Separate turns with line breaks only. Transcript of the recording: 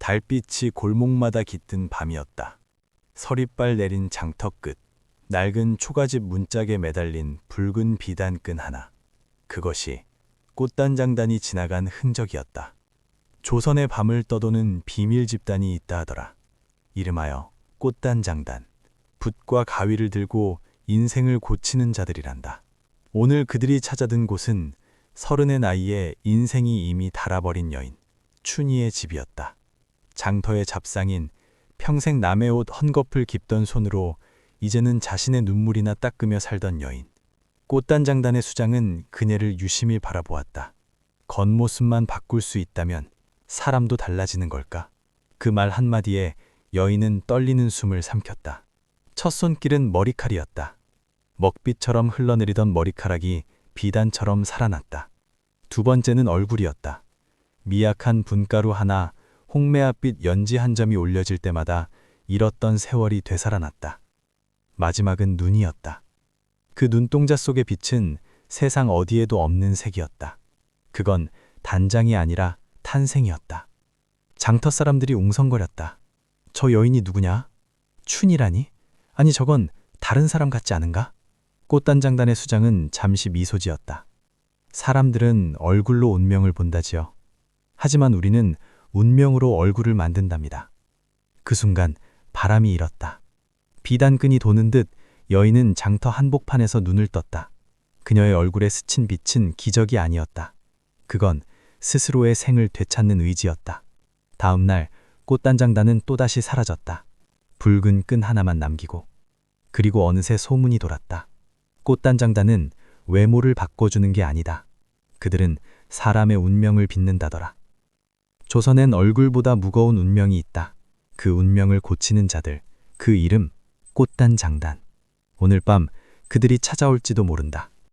달빛이 골목마다 깃든 밤이었다. 서리빨 내린 장터 끝, 낡은 초가집 문짝에 매달린 붉은 비단끈 하나. 그것이 꽃단장단이 지나간 흔적이었다. 조선의 밤을 떠도는 비밀 집단이 있다 하더라. 이름하여 꽃단장단. 붓과 가위를 들고 인생을 고치는 자들이란다. 오늘 그들이 찾아든 곳은 서른의 나이에 인생이 이미 달아버린 여인, 춘희의 집이었다. 장터의 잡상인 평생 남의 옷 헝겊을 깁던 손으로 이제는 자신의 눈물이나 닦으며 살던 여인. 꽃단장단의 수장은 그녀를 유심히 바라보았다. 겉모습만 바꿀 수 있다면 사람도 달라지는 걸까? 그 말 한마디에 여인은 떨리는 숨을 삼켰다. 첫 손길은 머리칼이었다. 먹빛처럼 흘러내리던 머리카락이 비단처럼 살아났다. 두 번째는 얼굴이었다. 미약한 분가루 하나, 홍매화빛 연지 한 점이 올려질 때마다 잃었던 세월이 되살아났다. 마지막은 눈이었다. 그 눈동자 속의 빛은 세상 어디에도 없는 색이었다. 그건 단장이 아니라 탄생이었다. 장터 사람들이 웅성거렸다. 저 여인이 누구냐? 춘이라니? 아니 저건 다른 사람 같지 않은가? 꽃단장단의 수장은 잠시 미소 지었다. 사람들은 얼굴로 운명을 본다지요. 하지만 우리는 운명으로 얼굴을 만든답니다. 그 순간 바람이 일었다. 비단끈이 도는 듯 여인은 장터 한복판에서 눈을 떴다. 그녀의 얼굴에 스친 빛은 기적이 아니었다. 그건 스스로의 생을 되찾는 의지였다. 다음 날 꽃단장단은 또다시 사라졌다. 붉은 끈 하나만 남기고 그리고 어느새 소문이 돌았다. 꽃단장단은 외모를 바꿔주는 게 아니다. 그들은 사람의 운명을 빚는다더라. 조선엔 얼굴보다 무거운 운명이 있다. 그 운명을 고치는 자들, 그 이름 꽃단장단. 오늘 밤 그들이 찾아올지도 모른다.